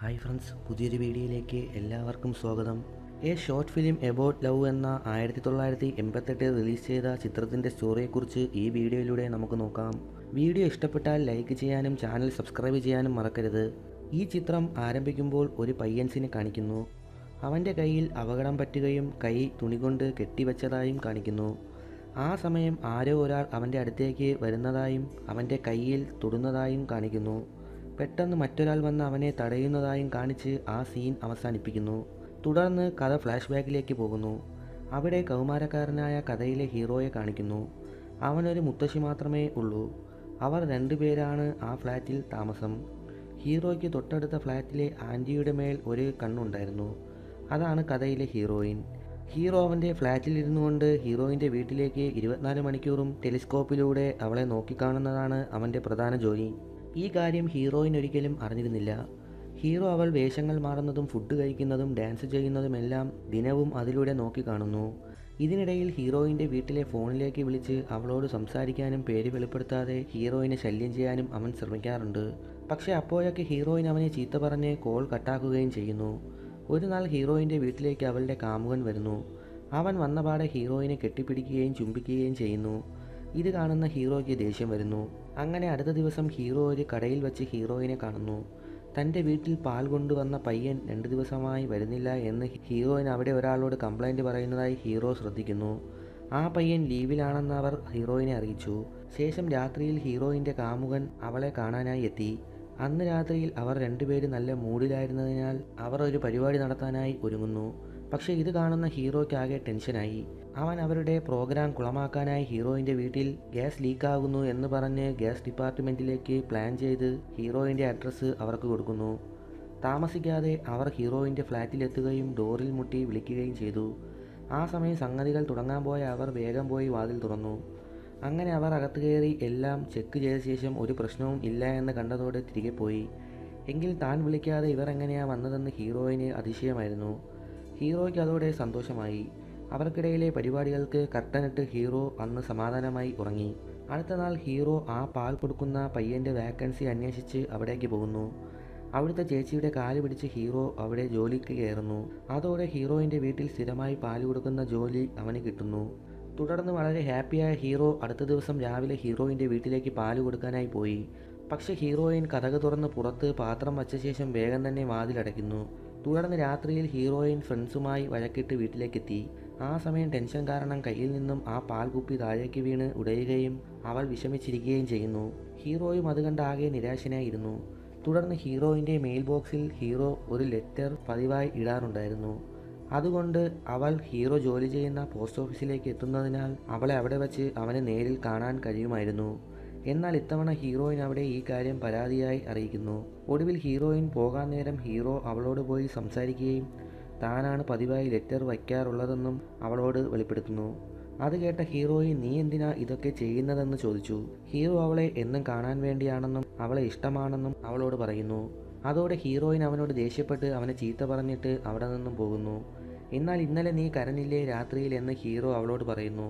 Hi friends പുതിയൊരു വീഡിയോയിലേക്ക് എല്ലാവർക്കും സ്വാഗതം. A short film about love എന്ന ആയിരത്തി തൊള്ളായിരത്തി എൺപത്തെട്ടിൽ റിലീസ് ചെയ്ത ചിത്രത്തിന്റെ സ്റ്റോറിയെക്കുറിച്ച് ഈ വീഡിയോയിലൂടെ നമുക്ക് നോക്കാം. വീഡിയോ ഇഷ്ടപ്പെട്ടാൽ ലൈക്ക് ചെയ്യാനും ചാനൽ സബ്സ്ക്രൈബ് ചെയ്യാനും മറക്കരുത്. ഈ ചിത്രം ആരംഭിക്കുമ്പോൾ ഒരു പയ്യൻസിനെ കാണിക്കുന്നു. അവന്റെ കയ്യിൽ അപകടം പറ്റുകയും കൈ തുണി കൊണ്ട് കെട്ടിവെച്ചതായും കാണിക്കുന്നു. ആ സമയം ആരോ ഒരാൾ അവന്റെ അടുത്തേക്ക് വരുന്നതായും അവന്റെ കയ്യിൽ തൊടുന്നതായും കാണിക്കുന്നു. പെട്ടെന്ന് മറ്റൊരാൾ വന്ന് അവനെ തടയുന്നതായും കാണിച്ച് ആ സീൻ അവസാനിപ്പിക്കുന്നു. തുടർന്ന് കഥ ഫ്ലാഷ് ബാക്കിലേക്ക് പോകുന്നു. അവിടെ കൗമാരക്കാരനായ കഥയിലെ ഹീറോയെ കാണിക്കുന്നു. അവനൊരു മുത്തശ്ശി മാത്രമേ ഉള്ളൂ. അവർ രണ്ടുപേരാണ് ആ ഫ്ലാറ്റിൽ താമസം. ഹീറോയ്ക്ക് തൊട്ടടുത്ത ഫ്ലാറ്റിലെ ആന്റിയുടെ മേൽ ഒരു കണ്ണുണ്ടായിരുന്നു. അതാണ് കഥയിലെ ഹീറോയിൻ. ഹീറോ അവന്റെ ഫ്ലാറ്റിൽ ഇരുന്നു കൊണ്ട് ഹീറോയിന്റെ വീട്ടിലേക്ക് ഇരുപത്തിനാല് മണിക്കൂറും ടെലിസ്കോപ്പിലൂടെ അവളെ നോക്കിക്കാണുന്നതാണ് അവന്റെ പ്രധാന ജോലി. ഈ കാര്യം ഹീറോയിൻ ഒരിക്കലും അറിഞ്ഞിരുന്നില്ല. ഹീറോ അവൾ വേഷങ്ങൾ മാറുന്നതും ഫുഡ് കഴിക്കുന്നതും ഡാൻസ് ചെയ്യുന്നതുമെല്ലാം ദിനവും അതിലൂടെ നോക്കിക്കാണുന്നു ഇതിനിടയിൽ ഹീറോയിന്റെ വീട്ടിലെ ഫോണിലേക്ക് വിളിച്ച് അവളോട് സംസാരിക്കാനും പേര് വെളിപ്പെടുത്താതെ ഹീറോയിനെ ശല്യം ചെയ്യാനും അവൻ ശ്രമിക്കാറുണ്ട്. പക്ഷേ അപ്പോഴൊക്കെ ഹീറോയിൻ അവനെ ചീത്ത പറഞ്ഞ് കോൾ കട്ടാക്കുകയും ചെയ്യുന്നു. ഒരു നാൾ ഹീറോയിന്റെ വീട്ടിലേക്ക് അവളുടെ കാമുകൻ വരുന്നു. അവൻ വന്നപാടെ ഹീറോയിനെ കെട്ടിപ്പിടിക്കുകയും ചുംബിക്കുകയും ചെയ്യുന്നു. ഇത് കാണുന്ന ഹീറോയ്ക്ക് ദേഷ്യം വരുന്നു. അങ്ങനെ അടുത്ത ദിവസം ഹീറോ ഒരു കടയിൽ വെച്ച് ഹീറോയിനെ കാണുന്നു. തന്റെ വീട്ടിൽ പാൽ കൊണ്ടുവന്ന പയ്യൻ രണ്ട് ദിവസമായി വരുന്നില്ല എന്ന് ഹീറോയിൻ അവിടെ ഒരാളോട് കംപ്ലൈന്റ് പറയുന്നതായി ഹീറോ ശ്രദ്ധിക്കുന്നു. ആ പയ്യൻ ലീവിലാണെന്ന് അവർ ഹീറോയിനെ അറിയിച്ചു. ശേഷം രാത്രിയിൽ ഹീറോയിന്റെ കാമുകൻ അവളെ കാണാനായി എത്തി. അന്ന് രാത്രിയിൽ അവർ രണ്ടുപേരും നല്ല മൂഡിലായിരുന്നതിനാൽ അവർ ഒരു പരിപാടി നടത്താനായി ഒരുങ്ങുന്നു. പക്ഷേ ഇത് കാണുന്ന ഹീറോയ്ക്കാകെ ടെൻഷനായി. അവൻ അവരുടെ പ്രോഗ്രാം കുളമാക്കാനായി ഹീറോയിന്റെ വീട്ടിൽ ഗ്യാസ് ലീക്കാകുന്നു എന്ന് പറഞ്ഞ് ഗ്യാസ് ഡിപ്പാർട്ട്മെന്റിലേക്ക് പ്ലാൻ ചെയ്ത് ഹീറോയിന്റെ അഡ്രസ്സ് അവർക്ക് കൊടുക്കുന്നു. താമസിക്കാതെ അവർ ഹീറോയിന്റെ ഫ്ലാറ്റിലെത്തുകയും ഡോറിൽ മുട്ടി വിളിക്കുകയും ചെയ്തു. ആ സമയം സംഗതികൾ തുടങ്ങാൻ പോയ അവർ വേഗം പോയി വാതിൽ തുറന്നു. അങ്ങനെ അവർ അകത്ത് കയറി എല്ലാം ചെക്ക് ചെയ്ത ശേഷം ഒരു പ്രശ്നവും ഇല്ല എന്ന് കണ്ടതോടെ തിരികെ പോയി. എങ്കിൽ താൻ വിളിക്കാതെ ഇവർ എങ്ങനെയാണ് വന്നതെന്ന് ഹീറോയിന് അതിശയമായിരുന്നു. ഹീറോയ്ക്ക് അതോടെ സന്തോഷമായി. അവർക്കിടയിലെ പരിപാടികൾക്ക് കർട്ടനിട്ട് ഹീറോ അന്ന് സമാധാനമായി ഉറങ്ങി. അടുത്ത നാൾ ഹീറോ ആ പാൽ കൊടുക്കുന്ന പയ്യന്റെ വാക്കൻസി അന്വേഷിച്ച് അവിടേക്ക് പോകുന്നു. അവിടുത്തെ ചേച്ചിയുടെ കാൽ പിടിച്ച് ഹീറോ അവിടെ ജോലിക്ക് കയറുന്നു. അതോടെ ഹീറോയിന്റെ വീട്ടിൽ സ്ഥിരമായി പാൽ കൊടുക്കുന്ന ജോലി അവന് കിട്ടുന്നു. തുടർന്ന് വളരെ ഹാപ്പിയായ ഹീറോ അടുത്ത ദിവസം രാവിലെ ഹീറോയിന്റെ വീട്ടിലേക്ക് പാൽ കൊടുക്കാനായി പോയി. പക്ഷെ ഹീറോയിൻ കഥക തുറന്ന് പുറത്ത് പാത്രം വച്ച ശേഷം വേഗം തന്നെ വാതിലടയ്ക്കുന്നു. തുടർന്ന് രാത്രിയിൽ ഹീറോയിൻ ഫ്രണ്ട്സുമായി വഴക്കിട്ട് വീട്ടിലേക്കെത്തി. ആ സമയം ടെൻഷൻ കാരണം കയ്യിൽ നിന്നും ആ പാൽ കുപ്പി താഴേക്ക് വീണ് ഉടയുകയും അവൾ വിഷമിച്ചിരിക്കുകയും ചെയ്യുന്നു. ഹീറോയും അത് കണ്ട് ആകെ നിരാശനായിരുന്നു. തുടർന്ന് ഹീറോയിന്റെ മെയിൽ ബോക്സിൽ ഹീറോ ഒരു ലെറ്റർ പതിവായി ഇടാറുണ്ടായിരുന്നു. അതുകൊണ്ട് അവൾ ഹീറോ ജോലി ചെയ്യുന്ന പോസ്റ്റ് ഓഫീസിലേക്ക് എത്തുന്നതിനാൽ അവളെ അവിടെ വച്ച് അവനെ നേരിൽ കാണാൻ കഴിയുമായിരുന്നു. എന്നാൽ ഇത്തവണ ഹീറോയിൻ അവിടെ ഈ കാര്യം പരാതിയായി അറിയിക്കുന്നു. ഒടുവിൽ ഹീറോയിൻ പോകാൻ നേരം ഹീറോ അവളോട് പോയി സംസാരിക്കുകയും താനാണ് പതിവായി ലെറ്റർ വയ്ക്കാറുള്ളതെന്നും അവളോട് വെളിപ്പെടുത്തുന്നു. അത് കേട്ട ഹീറോയിൻ നീ എന്തിനാ ഇതൊക്കെ ചെയ്യുന്നതെന്ന് ചോദിച്ചു. ഹീറോ അവളെ എന്നും കാണാൻ വേണ്ടിയാണെന്നും അവളെ ഇഷ്ടമാണെന്നും അവളോട് പറയുന്നു. അതോടെ ഹീറോയിൻ അവനോട് ദേഷ്യപ്പെട്ട് അവനെ ചീത്ത പറഞ്ഞിട്ട് അവിടെ നിന്നും പോകുന്നു. എന്നാൽ ഇന്നലെ നീ കരഞ്ഞില്ലേ രാത്രിയിൽ എന്ന് ഹീറോ അവളോട് പറയുന്നു.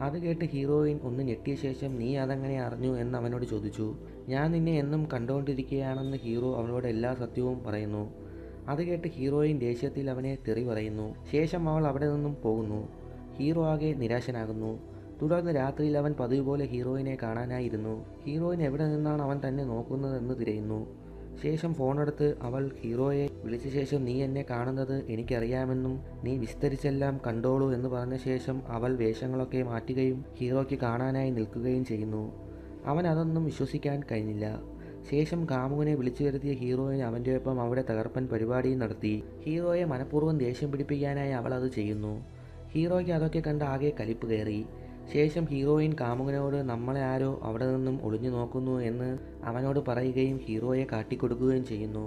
അത് കേട്ട് ഹീറോയിൻ ഒന്ന് ഞെട്ടിയ ശേഷം നീ അതങ്ങനെ അറിഞ്ഞു എന്ന് അവനോട് ചോദിച്ചു. ഞാൻ നിന്നെ എന്നും കണ്ടുകൊണ്ടിരിക്കുകയാണെന്ന് ഹീറോ അവളോട് എല്ലാ സത്യവും പറയുന്നു. അത് കേട്ട് ഹീറോയിൻ ദേഷ്യത്തിൽ അവനെ തെറി പറയുന്നു. ശേഷം അവൾ അവിടെ നിന്നും പോകുന്നു. ഹീറോ ആകെ നിരാശനാകുന്നു. തുടർന്ന് രാത്രിയിൽ അവൻ പതിവ് പോലെ ഹീറോയിനെ കാണാനായിരുന്നു. ഹീറോയിൻ എവിടെ നിന്നാണ് അവൻ തന്നെ നോക്കുന്നതെന്ന് തിരയുന്നു. ശേഷം ഫോണെടുത്ത് അവൾ ഹീറോയെ വിളിച്ച ശേഷം നീ എന്നെ കാണുന്നത് എനിക്കറിയാമെന്നും നീ വിസ്തരിച്ചെല്ലാം കണ്ടോളൂ എന്ന് പറഞ്ഞ ശേഷം അവൾ വേഷങ്ങളൊക്കെ മാറ്റുകയും ഹീറോയ്ക്ക് കാണാനായി നിൽക്കുകയും ചെയ്യുന്നു. അവൻ അതൊന്നും വിശ്വസിക്കാൻ കഴിഞ്ഞില്ല. ശേഷം കാമുകനെ വിളിച്ചു വരുത്തിയ ഹീറോയിന് അവന്റെ ഒപ്പം അവിടെ തകർപ്പൻ പരിപാടിയും നടത്തി. ഹീറോയെ മനഃപൂർവം ദേഷ്യം പിടിപ്പിക്കാനായി അവൾ അത് ചെയ്യുന്നു. ഹീറോയ്ക്ക് അതൊക്കെ കണ്ട് ആകെ കലിപ്പ് കയറി. ശേഷം ഹീറോയിൻ കാമുകനോട് നമ്മളെ ആരോ അവിടെ നിന്നും ഒളിഞ്ഞു നോക്കുന്നു എന്ന് അവനോട് പറയുകയും ഹീറോയെ കാട്ടിക്കൊടുക്കുകയും ചെയ്യുന്നു.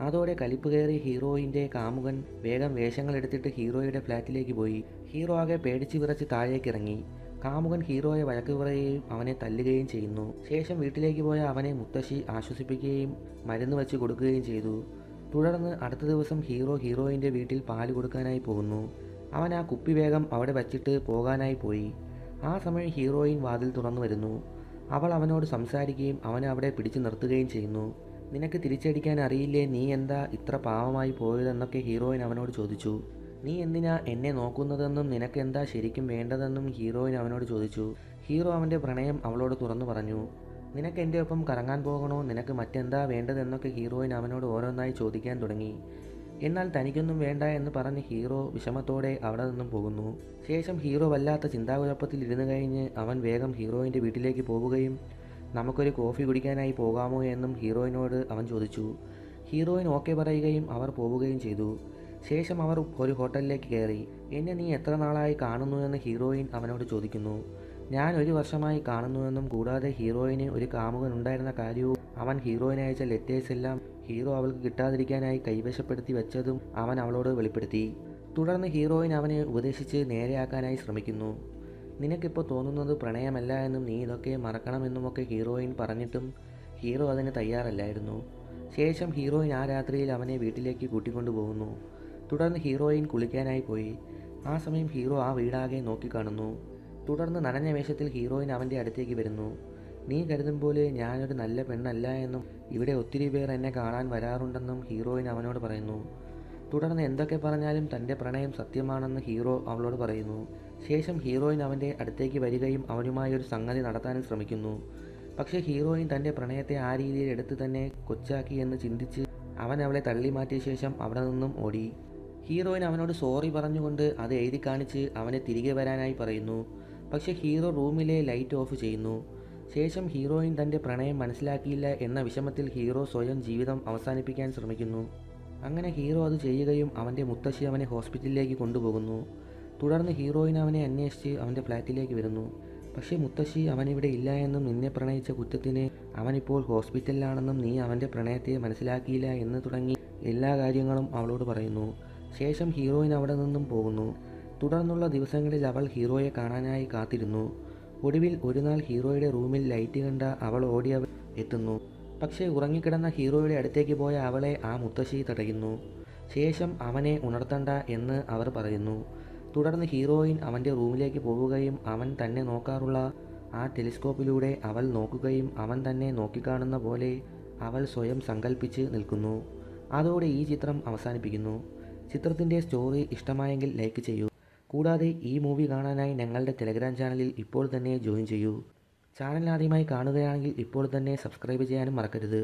അതോടെ കലിപ്പ് കയറി ഹീറോയിന്റെ കാമുകൻ വേഗം വേഷങ്ങൾ എടുത്തിട്ട് ഹീറോയുടെ ഫ്ലാറ്റിലേക്ക് പോയി. ഹീറോ ആകെ പേടിച്ച് വിറച്ച് താഴേക്ക് ഇറങ്ങി കാമുകൻ ഹീറോയെ വഴക്ക് പറയുകയും അവനെ തല്ലുകയും ചെയ്യുന്നു. ശേഷം വീട്ടിലേക്ക് പോയ അവനെ മുത്തശ്ശി ആശ്വസിപ്പിക്കുകയും മരുന്ന് വെച്ച് കൊടുക്കുകയും ചെയ്തു. തുടർന്ന് അടുത്ത ദിവസം ഹീറോ ഹീറോയിന്റെ വീട്ടിൽ പാൽ കൊടുക്കാനായി പോകുന്നു. അവൻ ആ കുപ്പി വേഗം അവിടെ വച്ചിട്ട് പോകാനായി പോയി. ആ സമയം ഹീറോയിൻ വാതിൽ തുറന്നു വരുന്നു. അവൾ അവനോട് സംസാരിക്കുകയും അവനെ അവിടെ പിടിച്ചു നിർത്തുകയും ചെയ്യുന്നു. നിനക്ക് തിരിച്ചടിക്കാൻ അറിയില്ലേ? നീ എന്താ ഇത്ര പാവമായി പോയതെന്നൊക്കെ ഹീറോയിൻ അവനോട് ചോദിച്ചു. നീ എന്തിനാ എന്നെ നോക്കുന്നതെന്നും നിനക്കെന്താ ശരിക്കും വേണ്ടതെന്നും ഹീറോയിൻ അവനോട് ചോദിച്ചു. ഹീറോ അവന്റെ പ്രണയം അവളോട് തുറന്നു പറഞ്ഞു. നിനക്ക് എന്റെ ഒപ്പം കറങ്ങാൻ പോകണോ? നിനക്ക് മറ്റെന്താ വേണ്ടതെന്നൊക്കെ ഹീറോയിൻ അവനോട് ഓരോന്നായി ചോദിക്കാൻ തുടങ്ങി. എന്നാൽ തനിക്കൊന്നും വേണ്ട എന്ന് പറഞ്ഞ് ഹീറോ വിഷമത്തോടെ അവിടെ നിന്നും പോകുന്നു. ശേഷം ഹീറോ വല്ലാത്ത ചിന്താകുഴപ്പത്തിൽ ഇരുന്ന് കഴിഞ്ഞ് അവൻ വേഗം ഹീറോയിന്റെ വീട്ടിലേക്ക് പോവുകയും നമുക്കൊരു കോഫി കുടിക്കാനായി പോകാമോ? എന്നും ഹീറോയിനോട് അവൻ ചോദിച്ചു. ഹീറോയിൻ ഓക്കെ പറയുകയും അവർ പോവുകയും ചെയ്തു. ശേഷം അവർ ഒരു ഹോട്ടലിലേക്ക് കയറി. എന്നെ നീ എത്ര നാളായി കാണുന്നുവെന്ന് ഹീറോയിൻ അവനോട് ചോദിക്കുന്നു. ഞാൻ ഒരു വർഷമായി കാണുന്നുവെന്നും കൂടാതെ ഹീറോയിന് ഒരു കാമുകൻ ഉണ്ടായിരുന്ന കാര്യവും അവൻ ഹീറോയിന് അയച്ച ലെറ്റേഴ്സ് എല്ലാം ഹീറോ അവൾക്ക് കിട്ടാതിരിക്കാനായി കൈവശപ്പെടുത്തി വെച്ചതും അവൻ അവളോട് വെളിപ്പെടുത്തി. തുടർന്ന് ഹീറോയിൻ അവനെ ഉപദേശിച്ച് നേരെയാക്കാനായി ശ്രമിക്കുന്നു. നിനക്കിപ്പോൾ തോന്നുന്നത് പ്രണയമല്ല എന്നും നീ ഇതൊക്കെ മറക്കണമെന്നുമൊക്കെ ഹീറോയിൻ പറഞ്ഞിട്ടും ഹീറോ അതിന് തയ്യാറല്ലായിരുന്നു. ശേഷം ഹീറോയിൻ ആ രാത്രിയിൽ അവനെ വീട്ടിലേക്ക് കൂട്ടിക്കൊണ്ടു പോകുന്നു തുടർന്ന് ഹീറോയിൻ കുളിക്കാനായി പോയി. ആ സമയം ഹീറോ ആ വീടാകെ നോക്കിക്കാണുന്നു തുടർന്ന് നനഞ്ഞ വേഷത്തിൽ ഹീറോയിൻ അവന്റെ അടുത്തേക്ക് വരുന്നു. നീ കരുതും പോലെ ഞാനൊരു നല്ല പെണ്ണല്ല എന്നും ഇവിടെ ഒത്തിരി പേർ എന്നെ കാണാൻ വരാറുണ്ടെന്നും ഹീറോയിൻ അവനോട് പറയുന്നു. തുടർന്ന് എന്തൊക്കെ പറഞ്ഞാലും തന്റെ പ്രണയം സത്യമാണെന്ന് ഹീറോ അവളോട് പറയുന്നു. ശേഷം ഹീറോയിൻ അവന്റെ അടുത്തേക്ക് വരികയും അവനുമായി ഒരു സംഗതി നടത്താനും ശ്രമിക്കുന്നു. പക്ഷേ ഹീറോയിൻ തന്റെ പ്രണയത്തെ ആ രീതിയിൽ എടുത്ത് തന്നെ കൊച്ചാക്കി എന്ന് ചിന്തിച്ച് അവൻ അവളെ തള്ളി മാറ്റിയ ശേഷം അവിടെ നിന്നും ഓടി. ഹീറോയിൻ അവനോട് സോറി പറഞ്ഞുകൊണ്ട് അത് എഴുതി കാണിച്ച് അവനെ തിരികെ വരാനായി പറയുന്നു. പക്ഷേ ഹീറോ റൂമിലെ ലൈറ്റ് ഓഫ് ചെയ്യുന്നു. ശേഷം ഹീറോയിൻ തന്റെ പ്രണയം മനസ്സിലാക്കിയില്ല എന്ന വിഷമത്തിൽ ഹീറോ സ്വയം ജീവിതം അവസാനിപ്പിക്കാൻ ശ്രമിക്കുന്നു. അങ്ങനെ ഹീറോ അത് ചെയ്യുകയും അവന്റെ മുത്തശ്ശി അവനെ ഹോസ്പിറ്റലിലേക്ക് കൊണ്ടുപോകുന്നു. തുടർന്ന് ഹീറോയിൻ അവനെ അന്വേഷിച്ച് അവന്റെ ഫ്ലാറ്റിലേക്ക് വരുന്നു. പക്ഷേ മുത്തശ്ശി അവനിവിടെ ഇല്ല എന്നും നിന്നെ പ്രണയിച്ച കുറ്റത്തിന് അവനിപ്പോൾ ഹോസ്പിറ്റലിലാണെന്നും നീ അവന്റെ പ്രണയത്തെ മനസ്സിലാക്കിയില്ല എന്ന് തുടങ്ങി എല്ലാ കാര്യങ്ങളും അവളോട് പറയുന്നു. ശേഷം ഹീറോയിൻ അവിടെ നിന്നും പോകുന്നു. തുടർന്നുള്ള ദിവസങ്ങളിൽ അവൾ ഹീറോയെ കാണാനായി കാത്തിരുന്നു. ഒടുവിൽ ഒരുനാൾ ഹീറോയുടെ റൂമിൽ ലൈറ്റ് കണ്ട അവൾ ഓടി എത്തുന്നു. പക്ഷേ ഉറങ്ങിക്കിടന്ന ഹീറോയുടെ അടുത്തേക്ക് പോയ അവളെ ആ മുത്തശ്ശി തടയുന്നു. ശേഷം അവനെ ഉണർത്തണ്ട എന്ന് അവർ പറയുന്നു. തുടർന്ന് ഹീറോയിൻ അവന്റെ റൂമിലേക്ക് പോവുകയും അവൻ തന്നെ നോക്കാറുള്ള ആ ടെലിസ്കോപ്പിലൂടെ അവൾ നോക്കുകയും അവൻ തന്നെ നോക്കിക്കാണുന്ന പോലെ അവൾ സ്വയം സങ്കല്പിച്ച് നിൽക്കുന്നു. അതോടെ ഈ ചിത്രം അവസാനിപ്പിക്കുന്നു. ചിത്രത്തിന്റെ സ്റ്റോറി ഇഷ്ടമായെങ്കിൽ ലൈക്ക് ചെയ്യൂ. കൂടാതെ ഈ മൂവി കാണാനായി ഞങ്ങളുടെ ടെലഗ്രാം ചാനലിൽ ഇപ്പോൾ തന്നെ ജോയിൻ ചെയ്യൂ. ചാനൽ ആദ്യമായി കാണുകയാണെങ്കിൽ ഇപ്പോൾ തന്നെ സബ്സ്ക്രൈബ് ചെയ്യാനും മറക്കരുത്.